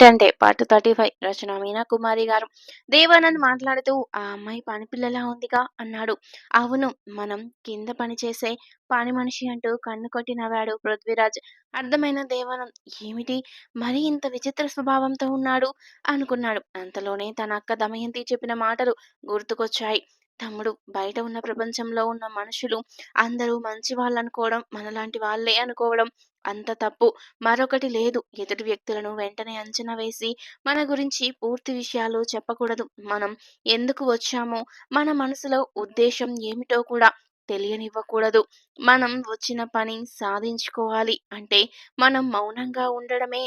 ఏంటంటే part thirty five Rachana Meena Kumari garu. Devanand మాట్లాడుతూ ఆ అమ్మాయి పనిపిల్లలా ఉందిగా అన్నాడు. అవును మనం కింద పని చేసే పని మనిషి అంటూ కన్ను కొట్టి నవ్వాడు పృథ్వీరాజ్. అర్థమైన దేవానంద్ ఏమిటి? మరీ ఇంత విచిత్ర స్వభావంతో ఉన్నాడు అనుకున్నాడు. అంతలోనే తన అక్క దమయంతి చెప్పిన మాటలు గుర్తుకొచ్చాయి. తమ్ముడు బయట ఉన్న ప్రపంచంలో ఉన్న మనుషులు అందరూ మంచి వాళ్ళు అనుకోవడం మనలాంటి వాళ్ళే అనుకోవడం అంత తప్పు. మరొకటి లేదు. ఎదుటి వ్యక్తులను వెంటనే అంచనా వేసి మన గురించి పూర్తి విషయాలు చెప్పకూడదు. మనం ఎందుకు వచ్చామో మన మనసులో ఉద్దేశం ఏమిటో కూడా తెలియనివ్వకూడదు. మనం వచ్చిన పని సాధించుకోవాలి అంటే మనం మౌనంగా ఉండడమే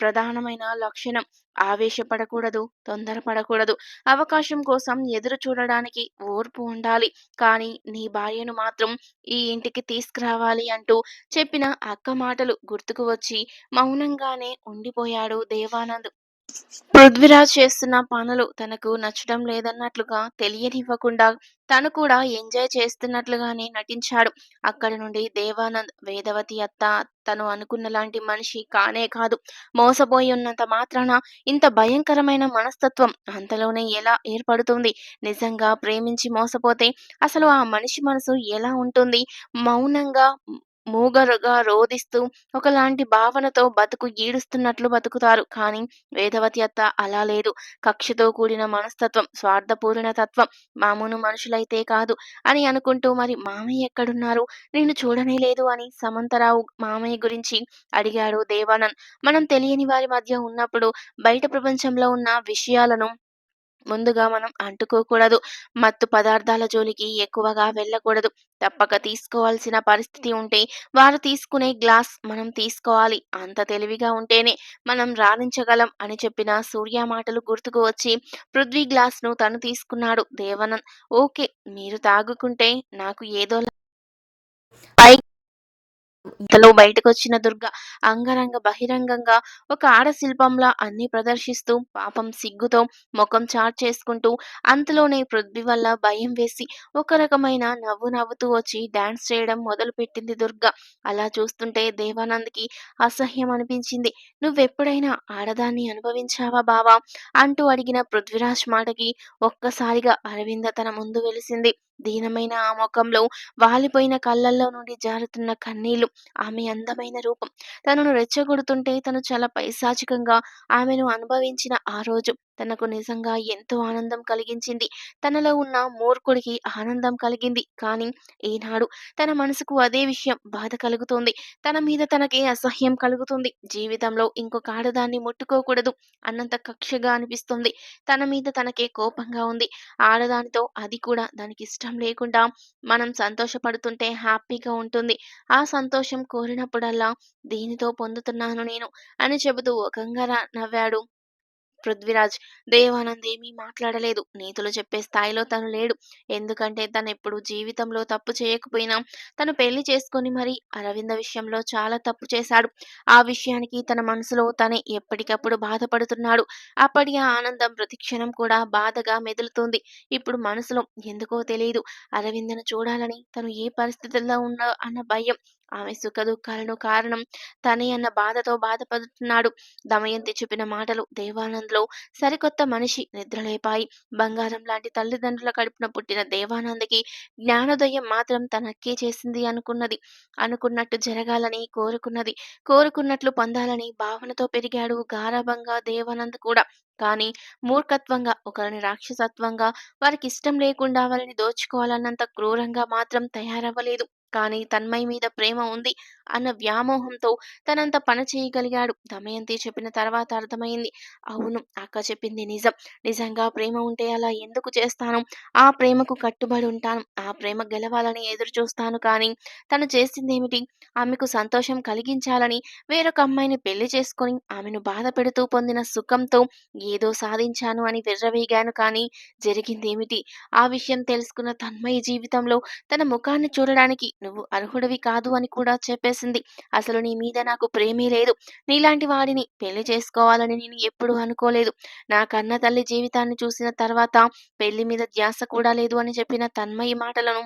ప్రధానమైన లక్షణం. ఆవేశపడకూడదు తొందరపడకూడదు. అవకాశం కోసం ఎదురు చూడడానికి ఓర్పు ఉండాలి. కానీ నీ భార్యను మాత్రం ఈ ఇంటికి తీసుకురావాలి అంటూ చెప్పిన అక్క మాటలు గుర్తుకు వచ్చి మౌనంగానే ఉండిపోయాడు దేవానంద్. పృథ్వీరాజ్ చేస్తున్న పనులు తనకు నచ్చడం లేదన్నట్లుగా తెలియనివ్వకుండా తను కూడా ఎంజాయ్ చేస్తున్నట్లుగానే నటించాడు. అక్కడి నుండి దేవానంద్ వేదవతి అత్త తను అనుకున్న లాంటి మనిషి కానే కాదు. మోసపోయి ఉన్నంత మాత్రాన ఇంత భయంకరమైన మనస్తత్వం అంతలోనే ఎలా ఏర్పడుతుంది? నిజంగా ప్రేమించి మోసపోతే అసలు ఆ మనిషి మనసు ఎలా ఉంటుంది? మౌనంగా మూగరుగా రోధిస్తూ ఒకలాంటి భావనతో బతుకు ఈడుస్తున్నట్లు బతుకుతారు. కానీ వేదవతి అత్త అలా లేదు. కక్షతో కూడిన మనస్తత్వం స్వార్థపూర్ణ తత్వం మామూలు మనుషులైతే కాదు అని అనుకుంటూ మరి మామయ్య ఎక్కడున్నారు? నేను చూడనే లేదు అని సమంతరావు మామయ్య గురించి అడిగాడు దేవానంద్. మనం తెలియని వారి మధ్య ఉన్నప్పుడు బయట ప్రపంచంలో ఉన్న విషయాలను ముందుగా మనం అంటుకోకూడదు. మత్తు పదార్థాల జోలికి ఎక్కువగా వెళ్ళకూడదు. తప్పక తీసుకోవాల్సిన పరిస్థితి ఉంటే వారు తీసుకునే గ్లాస్ మనం తీసుకోవాలి. అంత తెలివిగా ఉంటేనే మనం రాణించగలం అని చెప్పిన సూర్య మాటలు గుర్తుకు వచ్చి పృథ్వీ గ్లాస్ను తను తీసుకున్నాడు. దేవనంద్ ఓకే మీరు తాగుకుంటే నాకు ఏదో పై ఇంతలో బయటకొచ్చిన దుర్గ అంగరంగ బహిరంగంగా ఒక ఆడ శిల్పంలా అన్ని ప్రదర్శిస్తూ పాపం సిగ్గుతో ముఖం చాట్ చేసుకుంటూ అంతలోనే పృథ్వీ వల్ల భయం వేసి ఒక రకమైన నవ్వు నవ్వుతూ వచ్చి డాన్స్ చేయడం మొదలుపెట్టింది దుర్గ. అలా చూస్తుంటే దేవానంద్కి అసహ్యం అనిపించింది. నువ్వెప్పుడైనా ఆడదాన్ని అనుభవించావా బావా? అంటూ అడిగిన పృథ్వీరాజ్ మాటకి ఒక్కసారిగా అరవింద తన ముందు వెలిసింది. దీనమైన ఆ ముఖంలో వాలిపోయిన కళ్ళల్లో నుండి జారుతున్న కన్నీళ్ళు ఆమె అందమైన రూపం. తనను రెచ్చగొడుతుంటే తను చాలా పైశాచికంగా ఆమెను అనుభవించిన ఆ రోజు తనకు నిజంగా ఎంతో ఆనందం కలిగించింది. తనలో ఉన్న మూర్ఖుడికి ఆనందం కలిగింది. కానీ ఈనాడు తన మనసుకు అదే విషయం బాధ కలుగుతుంది. తన మీద తనకే అసహ్యం కలుగుతుంది. జీవితంలో ఇంకొక ఆడదాన్ని ముట్టుకోకూడదు అన్నంత కక్షగా అనిపిస్తుంది. తన మీద తనకే కోపంగా ఉంది. ఆడదానితో అది కూడా దానికి ఇష్టం లేకుండా మనం సంతోషపడుతుంటే హ్యాపీగా ఉంటుంది. ఆ సంతోషం కోరినప్పుడల్లా దీనితో పొందుతున్నాను నేను అని చెబుతూ ఒకంగా నవ్వాడు. పృథ్వీరాజ్. దేవానంద్ ఏమీ మాట్లాడలేదు. నీతులు చెప్పే స్థాయిలో తను లేడు. ఎందుకంటే తను ఎప్పుడు జీవితంలో తప్పు చేయకపోయినా తను పెళ్ళి చేసుకొని మరి అరవింద విషయంలో చాలా తప్పు చేశాడు. ఆ విషయానికి తన మనసులో తనే ఎప్పటికప్పుడు బాధపడుతున్నాడు. అప్పటి ఆ ఆనందం ప్రతిక్షణం కూడా బాధగా మెదులుతుంది. ఇప్పుడు మనసులో ఎందుకో తెలియదు అరవిందను చూడాలని తను ఏ పరిస్థితుల్లో ఉన్నా అన్న భయం ఆమె సుఖదుఖాలను కారణం తనే అన్న బాధతో బాధపడుతున్నాడు. దమయంతి చెప్పిన మాటలు దేవానంద్లో సరికొత్త మనిషి నిద్రలేపాయి. బంగారం లాంటి తల్లిదండ్రుల కడుపున పుట్టిన దేవానంద్కి జ్ఞానోదయం మాత్రం తనక్కే చేసింది అనుకున్నది. అనుకున్నట్టు జరగాలని కోరుకున్నది. కోరుకున్నట్లు పొందాలని భావనతో పెరిగాడు గారాభంగా దేవానంద్ కూడా. కానీ మూర్ఖత్వంగా ఒకరిని రాక్షసత్వంగా వారికి ఇష్టం లేకుండా వారిని దోచుకోవాలన్నంత క్రూరంగా మాత్రం తయారవ్వలేదు. కానీ తన్మయ్ మీద ప్రేమ ఉంది అన్న వ్యామోహంతో తనంత పని చేయగలిగాడు. దమయంతి చెప్పిన తర్వాత అర్థమైంది. అవును అక్క చెప్పింది నిజం. నిజంగా ప్రేమ ఉంటే అలా ఎందుకు చేస్తాను? ఆ ప్రేమకు కట్టుబడి ఉంటాను. ఆ ప్రేమ గెలవాలని ఎదురు చూస్తాను కానీ తను చేసిందేమిటి? ఆమెకు సంతోషం కలిగించాలని వేరొక అమ్మాయిని పెళ్ళి చేసుకొని ఆమెను బాధ పెడుతూ పొందిన సుఖంతో ఏదో సాధించాను అని విర్రవేగాను కానీ జరిగిందేమిటి? ఆ విషయం తెలుసుకున్న తన్మయ జీవితంలో తన ముఖాన్ని చూడడానికి నువ్వు అర్హుడివి కాదు అని కూడా చెప్పేసింది. అసలు నీ మీద నాకు ప్రేమే లేదు. నీలాంటి వాడిని పెళ్ళి చేసుకోవాలని నేను ఎప్పుడూ అనుకోలేదు. నా కన్న తల్లి జీవితాన్ని చూసిన తర్వాత పెళ్ళి మీద ధ్యాస కూడా లేదు అని చెప్పిన తన్మయి మాటలను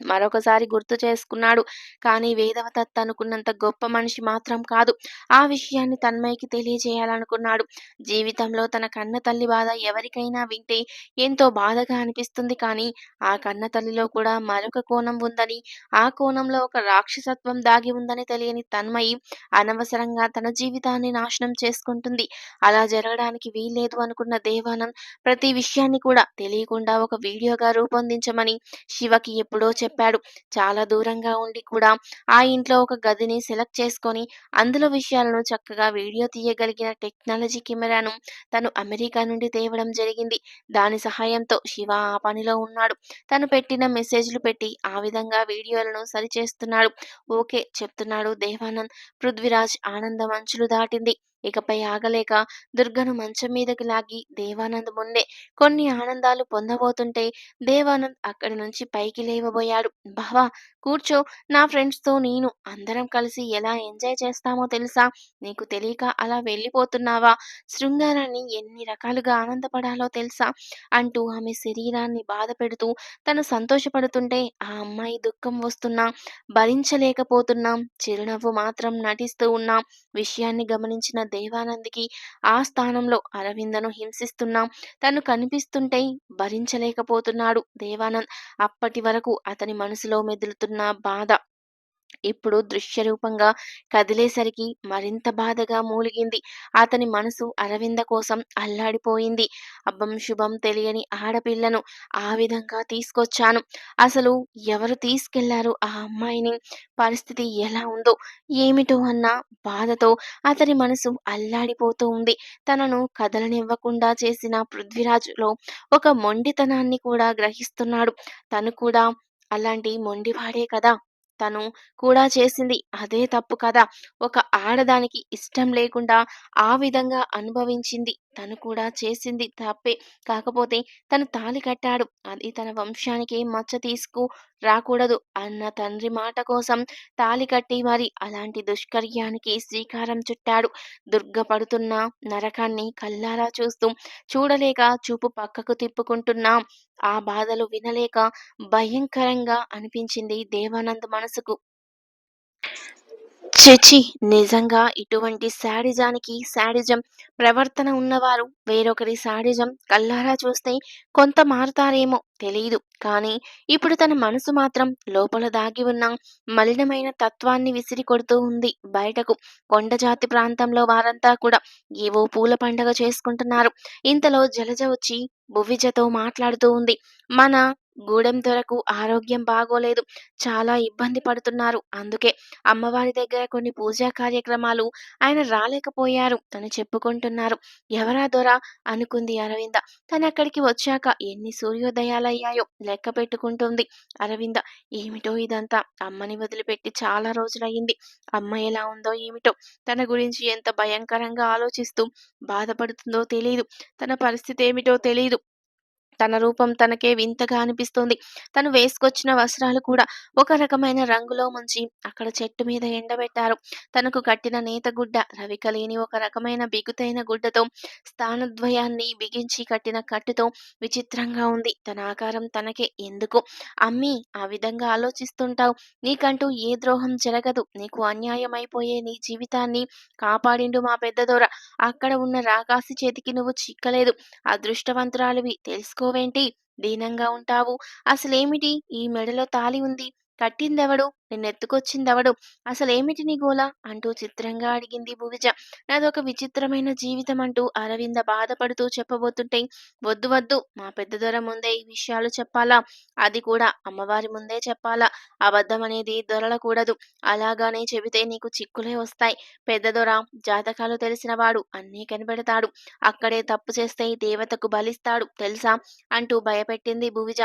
మరొకసారి గుర్తు చేసుకున్నాడు. కానీ వేదవతత్ అనుకున్నంత గొప్ప మనిషి మాత్రం కాదు. ఆ విషయాన్ని తన్మయ్యకి తెలియజేయాలనుకున్నాడు. జీవితంలో తన కన్న తల్లి బాధ ఎవరికైనా వింటే ఎంతో బాధగా అనిపిస్తుంది కానీ, ఆ కన్న తల్లిలో కూడా మరొక కోణం ఉందని, ఆ కోణంలో ఒక రాక్షసత్వం దాగి ఉందని తెలియని తన్మయి అనవసరంగా తన జీవితాన్ని నాశనం చేసుకుంటుంది. అలా జరగడానికి వీల్లేదు అనుకున్న దేవానంద్ ప్రతి విషయాన్ని కూడా తెలియకుండా ఒక వీడియోగా రూపొందించమని శివకి ఎప్పుడో చెప్పాడు. చాలా దూరంగా ఉండి కూడా ఆ ఇంట్లో ఒక గదిని సెలెక్ట్ చేసుకొని అందులో విషయాలను చక్కగా వీడియో తీయగలిగిన టెక్నాలజీ కెమెరాను తను అమెరికా నుండి తేవడం జరిగింది. దాని సహాయంతో శివ ఆ పనిలో ఉన్నాడు. తను పెట్టిన మెసేజ్‌లు పెట్టి ఆ విధంగా వీడియోలను సరిచేస్తున్నాడు. ఓకే చెప్తున్నాడు దేవానంద్. పృథ్వీరాజ్ ఆనంద మంచులు దాటింది. ఇకపై ఆగలేక దుర్గను మంచం మీదకి లాగి దేవానంద్ ముందే కొన్ని ఆనందాలు పొందబోతుంటే దేవానంద్ అక్కడి నుంచి పైకి లేవబోయాడు. బావా కూర్చో నా ఫ్రెండ్స్‌తో నేను అందరం కలిసి ఎలా ఎంజాయ్ చేస్తామో తెలుసా? నీకు తెలియక అలా వెళ్ళిపోతున్నావా? శృంగారాన్ని ఎన్ని రకాలుగా ఆనందపడాలో తెలుసా? అంటూ ఆమె శరీరాన్ని బాధపెడుతూ తను సంతోషపడుతుంటే ఆ అమ్మాయి దుఃఖం వస్తున్నా భరించలేకపోతున్నాం. చిరునవ్వు మాత్రం నటిస్తూ ఉన్నాం విషయాన్ని గమనించిన దేవానంద్‌కి ఆ స్థానంలో అరవిందను హింసిస్తున్నాం తను కనిపిస్తుంటే భరించలేకపోతున్నాడు దేవానంద్. అప్పటి వరకు అతని మనసులో మెదులుతున్న బాధ ఇప్పుడు దృశ్యరూపంగా కదిలేసరికి మరింత బాధగా మూలిగింది. అతని మనసు అరవింద కోసం అల్లాడిపోయింది. అబ్బం శుభం తెలియని ఆడపిల్లను ఆ విధంగా తీసుకొచ్చాను. అసలు ఎవరు తీసుకెళ్ళారు ఆ అమ్మాయిని? పరిస్థితి ఎలా ఉందో ఏమిటో అన్న బాధతో అతని మనసు అల్లాడిపోతూ ఉంది. తనను కదలనివ్వకుండా చేసిన పృథ్వీరాజులో ఒక మొండితనాన్ని కూడా గ్రహిస్తున్నాడు. తను కూడా అలాంటి మొండివాడే కదా! తను కూడా చేసింది అదే తప్పు కదా! ఒక ఆడదానికి ఇష్టం లేకుండా ఆ విధంగా అనుభవించింది. తను కూడా చేసింది తప్పే. కాకపోతే తను తాళి కట్టాడు. అది తన వంశానికి మచ్చ తీసుకు రాకూడదు అన్న తండ్రి మాట కోసం తాళి కట్టి మరి అలాంటి దుష్కర్యానికి శ్రీకారం చుట్టాడు. దుర్గ పడుతున్న నరకాన్ని కళ్ళారా చూస్తూ చూడలేక చూపు పక్కకు తిప్పుకుంటున్నా ఆ బాధలు వినలేక భయంకరంగా అనిపించింది దేవానంద్ మనసుకు. చచి నిజంగా ఇటువంటి శాడిజానికి శాడిజం ప్రవర్తన ఉన్నవారు వేరొకరి శాడిజం కళ్ళారా చూస్తే కొంత మారతారేమో తెలియదు కానీ ఇప్పుడు తన మనసు మాత్రం లోపల దాగి ఉన్న మలినమైన తత్వాన్ని విసిరి కొడుతూ ఉంది బయటకు. కొండజాతి ప్రాంతంలో వారంతా కూడా ఏవో పూల పండగ చేసుకుంటున్నారు. ఇంతలో జలజ వచ్చి భువిజతో మాట్లాడుతూ ఉంది. మన గూడెం దొరకు ఆరోగ్యం బాగోలేదు. చాలా ఇబ్బంది పడుతున్నారు. అందుకే అమ్మవారి దగ్గర కొన్ని పూజా కార్యక్రమాలు ఆయన రాలేకపోయారు అని చెప్పుకుంటున్నారు. ఎవరా దొర? అనుకుంది అరవింద. తనక్కడికి వచ్చాక ఎన్ని సూర్యోదయాలయ్యాయో లెక్క పెట్టుకుంటుంది అరవింద. ఏమిటో ఇదంతా? అమ్మని వదిలిపెట్టి చాలా రోజులయ్యింది అమ్మ ఎలా ఉందో ఏమిటో? తన గురించి ఎంత భయంకరంగా ఆలోచిస్తూ బాధపడుతుందో తెలియదు తన పరిస్థితి ఏమిటో తెలియదు తన రూపం తనకే వింతగా అనిపిస్తుంది తను వేసుకొచ్చిన వస్త్రాలు కూడా ఒక రకమైన రంగులో ముంచి అక్కడ చెట్టు మీద ఎండబెట్టారు. తనకు కట్టిన నేత గుడ్డ రవిక లేని ఒక రకమైన బిగుతైన గుడ్డతో స్థానద్వయాన్ని బిగించి కట్టిన కట్టుతో విచిత్రంగా ఉంది. తన ఆకారం తనకే ఎందుకు అమ్మి ఆ విధంగా ఆలోచిస్తుంటావు. నీకంటూ ఏ ద్రోహం జరగదు. నీకు అన్యాయం అయిపోయే నీ జీవితాన్ని కాపాడిండు మా పెద్దదొర. అక్కడ ఉన్న రాకాసి చేతికి నువ్వు చిక్కలేదు. అదృష్టవంతురాలివి తెలుసుకోవేంటి? దీనంగా ఉంటావు. అసలేమిటి ఈ మెడలో తాళి ఉంది. కట్టిందెవడు? నిన్నెత్తుకొచ్చిందెవడు? అసలేమిటి నీ గోల? అంటూ చిత్రంగా అడిగింది భువిజ. నాదొక విచిత్రమైన జీవితం అంటూ అరవింద బాధపడుతూ చెప్పబోతుంటే వద్దు వద్దు మా పెద్దదొర ముందే ఈ విషయాలు చెప్పాలా? అది కూడా అమ్మవారి ముందే చెప్పాలా? అబద్ధం అనేది దొరలకూడదు. అలాగానే చెబితే నీకు చిక్కులే వస్తాయి. పెద్దదొర జాతకాలు తెలిసినవాడు. అన్నీ కనిపెడతాడు. అక్కడే తప్పు చేస్తే దేవతకు బలిస్తాడు తెలుసా? అంటూ భయపెట్టింది భువిజ.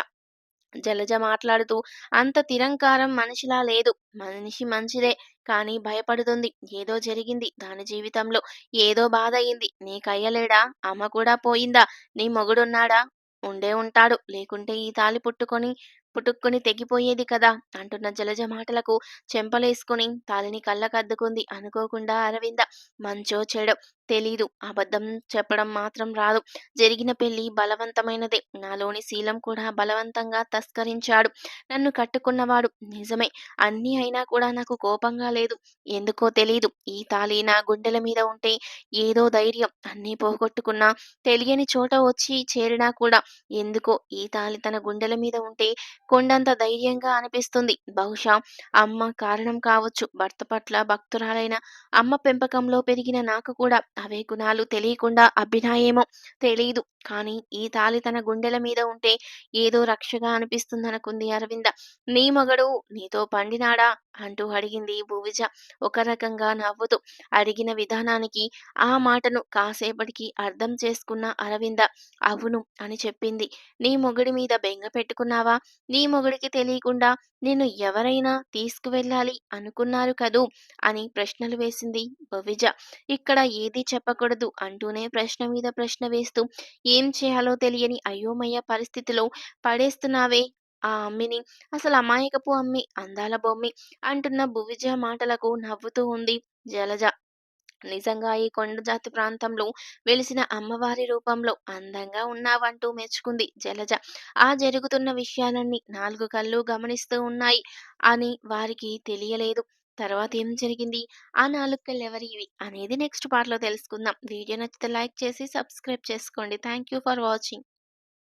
జలజ మాట్లాడుతూ అంత తిరంకారం మనిషిలా లేదు. మనిషి మంచిదే. కానీ భయపడుతుంది. ఏదో జరిగింది దాని జీవితంలో. ఏదో బాధ అయింది నీ నీకయ్యలేడా? అమ్మ కూడా పోయిందా? నీ మొగుడున్నాడా? ఉండే ఉంటాడు. లేకుంటే ఈ తాళి పుట్టుకొని పుట్టుక్కుని తెగిపోయేది కదా! అంటున్న జలజ మాటలకు చెంపలేసుకుని తాళిని కళ్ళకద్దుకుంది అనుకోకుండా అరవింద. మంచో చెడో తెలీదు. అబద్ధం చెప్పడం మాత్రం రాదు. జరిగిన పెళ్ళి బలవంతమైనదే. నాలోని శీలం కూడా బలవంతంగా తస్కరించాడు. నన్ను కట్టుకున్నవాడు నిజమే. అన్నీ అయినా కూడా నాకు కోపంగా లేదు. ఎందుకో తెలీదు. ఈ తాళి నా గుండెల మీద ఉంటే ఏదో ధైర్యం. అన్నీ పోగొట్టుకున్నా, తెలియని చోట వచ్చి చేరినా కూడా ఎందుకో ఈ తాళి తన గుండెల మీద ఉంటే కొండంత ధైర్యంగా అనిపిస్తుంది. బహుశా అమ్మ కారణం కావచ్చు. భర్త పట్ల భక్తురాలైన అమ్మ పెంపకంలో పెరిగిన నాకు కూడా అవే గుణాలు తెలియకుండా అబ్బినాయేమో తెలీదు. కానీ ఈ తాళి తన గుండెల మీద ఉంటే ఏదో రక్షగా అనిపిస్తుందనుకుంది అరవింద. నీ మొగడు నీతో పండినాడా? అంటూ అడిగింది భువిజ ఒక రకంగా నవ్వుతూ. అడిగిన విధానానికి, ఆ మాటను కాసేపటికి అర్థం చేసుకున్న అరవింద అవును అని చెప్పింది. నీ మొగుడి మీద బెంగ పెట్టుకున్నావా? నీ మొగుడికి తెలియకుండా నిన్ను ఎవరైనా తీసుకువెళ్ళాలి అనుకున్నారు కదూ అని ప్రశ్నలు వేసింది భువిజ. ఇక్కడ ఏదీ చెప్పకూడదు అంటూనే ప్రశ్న మీద ప్రశ్న వేస్తూ ఏం చేయాలో తెలియని అయోమయ పరిస్థితిలో పడేస్తున్నావే ఆ అమ్మిని. అసలు అమాయకపు అమ్మి, అందాల బొమ్మి అంటున్న భువిజ మాటలకు నవ్వుతూ ఉంది జలజ. నిజంగా ఈ కొండజాతి ప్రాంతంలో వెలిసిన అమ్మవారి రూపంలో అందంగా ఉన్నావంటూ మెచ్చుకుంది జలజ. ఆ జరుగుతున్న విషయాలన్నీ నాలుగు కళ్ళు గమనిస్తూ ఉన్నాయి అని వారికి తెలియలేదు. తర్వాత ఏం జరిగింది? ఆ నాలుగు కళ్ళు ఎవరివి అనేది నెక్స్ట్ పార్ట్‌లో తెలుసుకుందాం. వీడియో నచ్చితే లైక్ చేసి సబ్స్క్రైబ్ చేసుకోండి. Thank you for watching.